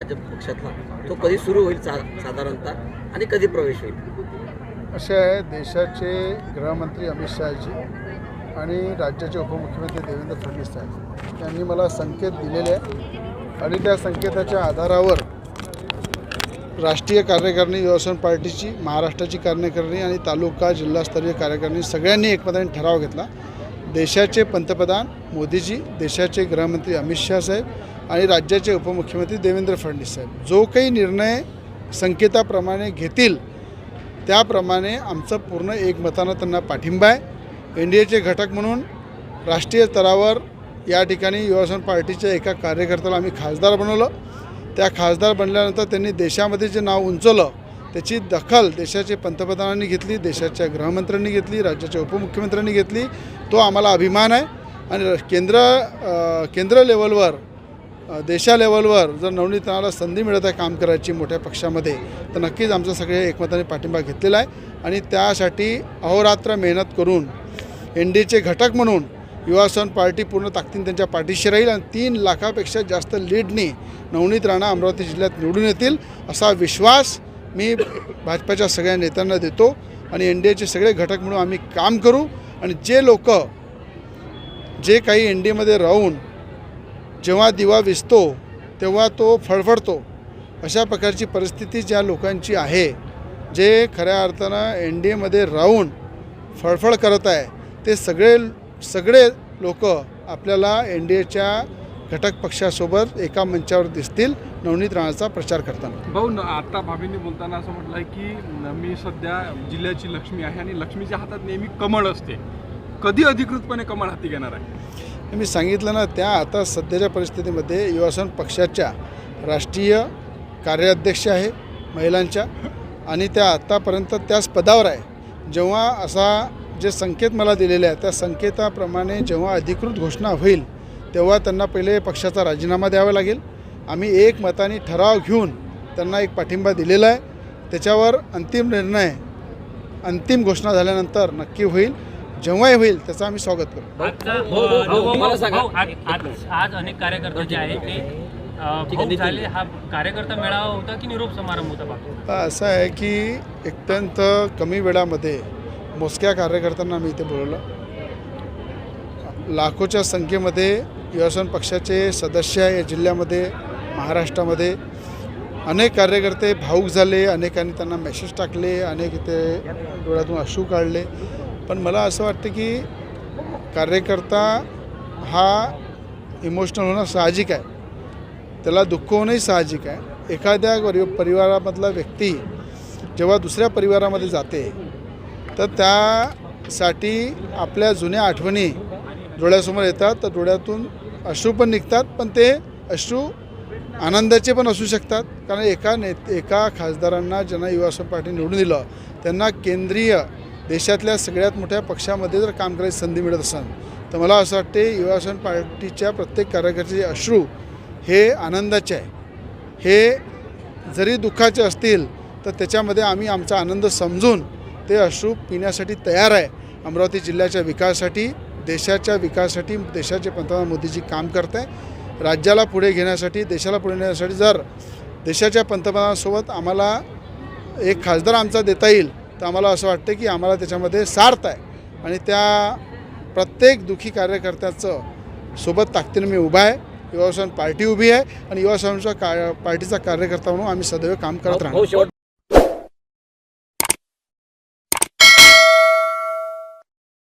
भाजप पक्षातला तो कधी सुरू होईल सा साधारणतः? आणि कधी प्रवेश होईल? असे आहे देशाचे गृहमंत्री अमित शहाजी आणि राज्याचे उपमुख्यमंत्री देवेंद्र फडणवीस साहेब. यांनी मला संकेत दिलेले आहे आणि त्या संकेताच्या आधारावर राष्ट्रीय कार्यकारिणी युवासन पार्टीची महाराष्ट्राची कार्यकारिणी आणि तालुका जिल्हास्तरीय कार्यकारिणी सगळ्यांनी एकमताने ठराव घेतला. देशाचे पंतप्रधान मोदीजी देशाचे गृहमंत्री अमित शहा साहेब आणि राज्याचे उपमुख्यमंत्री देवेंद्र फडणवीस साहेब. जो काही निर्णय संकेताप्रमाणे घेतील त्याप्रमाणे आमचं पूर्ण एकमतानं त्यांना पाठिंबा आहे. एन डी एचे घटक म्हणून राष्ट्रीय स्तरावर या ठिकाणी युवासन पार्टीच्या एका कार्यकर्त्याला आम्ही खासदार बनवलं. त्या खासदार बनल्यानंतर त्यांनी देशामध्ये जे नाव उंचवलं त्याची दखल देशाचे पंतप्रधानांनी घेतली देशाच्या गृहमंत्र्यांनी घेतली राज्याच्या उपमुख्यमंत्र्यांनी घेतली. तो आम्हाला अभिमान आहे. आणि केंद्र केंद्र लेवलवर देशा लेवलवर जर नवनीतनाला संधी मिळत आहे काम करायची मोठ्या पक्षामध्ये तर नक्कीच आमचं सगळे एकमताने पाठिंबा घेतलेला आहे. आणि त्यासाठी अहोरात्र मेहनत करून एन डी एचे घटक म्हणून युवासन पार्टी पूर्ण ताकदीन त्यांच्या पाठीशी राहील आणि तीन लाखापेक्षा जास्त लीडनी नवनीत राणा अमरावती जिल्ह्यात निवडून येतील असा विश्वास मी भाजपाच्या सगळ्या नेत्यांना देतो. आणि एन डी एचे सगळे घटक म्हणून आम्ही काम करू. आणि जे लोक जे काही एन डी एमध्ये राहून जेव्हा दिवा विजतो तेव्हा तो फळफडतो अशा प्रकारची परिस्थिती ज्या लोकांची आहे जे खऱ्या अर्थानं एन डी एमध्ये राहून फळफळ करत आहे ते सगळे सगळे लोक आपल्याला एन डी एच्या घटक पक्षासोबत एका मंचावर दिसतील नवनीत राणाचा प्रचार करताना. भाऊ आता भाभींनी बोलताना असं म्हटलंय की न- मी सध्या जिल्ह्याची लक्ष्मी आहे आणि लक्ष्मीच्या हातात नेहमी कमळ असते. कधी अधिकृतपणे कमळ हाती घेणार आहे? मी सांगितलं ना त्या आता सध्याच्या परिस्थितीमध्ये युवासन पक्षाच्या राष्ट्रीय कार्याध्यक्ष आहे महिलांच्या आणि त्या आत्तापर्यंत त्याच पदावर आहे. जेव्हा असा जे संकेत मला दिलेले आहे त्या संकेताप्रमाणे जेव्हा अधिकृत घोषणा होईल तेव्हा त्यांना पहिले पक्षाचा राजीनामा द्यावा लागेल. आम्ही एक मताने ठराव घेऊन त्यांना एक पाठिंबा दिलेला आहे. त्याच्यावर अंतिम निर्णय अंतिम घोषणा झाल्यानंतर नक्की होईल. जेव्हाही होईल त्याचं आम्ही स्वागत करू. मला सांगा. भाऊ, आज अनेक कार्यकर्ते जे आहेत ते आहे, झाले हा कार्यकर्ता मेळावा होता की निरोप समारंभ होता बाकी आता असं आहे की अत्यंत कमी वेळामध्ये मोजक्या कार्यकर्त्यांना मी इथे बोलवलं. लाखोच्या संख्येमध्ये युवासन पक्षाचे सदस्य या जिल्ह्यामध्ये महाराष्ट्रामध्ये अनेक कार्यकर्ते भाऊक झाले अनेकांनी त्यांना मेसेज टाकले अनेक इथे डोळ्यातून अश्रू काढले. पण मला असं वाटतं की कार्यकर्ता हा इमोशनल होणं साहजिक आहे. त्याला दुःख होणंही साहजिक आहे. एखाद्या परि परिवारामधला व्यक्ती जेव्हा दुसऱ्या परिवारामध्ये जाते तर त्यासाठी आपल्या जुन्या आठवणी डोळ्यासमोर येतात तर डोळ्यातून अश्रू पण निघतात पण ते अश्रू आनंदाचे पण असू शकतात. कारण एका ने एका खासदारांना ज्यांना युवासन पार्टी निवडून दिलं त्यांना केंद्रीय देशातल्या सगळ्यात मोठ्या पक्षामध्ये जर काम करायची संधी मिळत असेल तर मला असं वाटते युवासन पार्टीच्या प्रत्येक कार्यकर्त्याचे अश्रू हे आनंदाचे आहे. हे जरी दुःखाचे असतील तर त्याच्यामध्ये आम्ही आमचा आनंद समजून ते अश्रू पिण्यासाठी तयार आहे. अमरावती जिल्ह्याच्या विकासासाठी देशाच्या विकासासाठी देशाचे पंतप्रधान मोदीजी काम करत आहे. राज्याला पुढे घेण्यासाठी देशाला पुढे नेण्यासाठी जर देशाच्या पंतप्रधानांसोबत आम्हाला एक खासदार आमचा देता येईल तर आम्हाला असं वाटतं की आम्हाला त्याच्यामध्ये सार्थ आहे. आणि त्या प्रत्येक दुःखी कार्यकर्त्याचं सोबत ताकदीनं मी उभा आहे. युवासन पार्टी उभी आहे आणि युवासनच्या का पार्टीचा कार्यकर्ता म्हणून आम्ही सदैव काम करत शेवट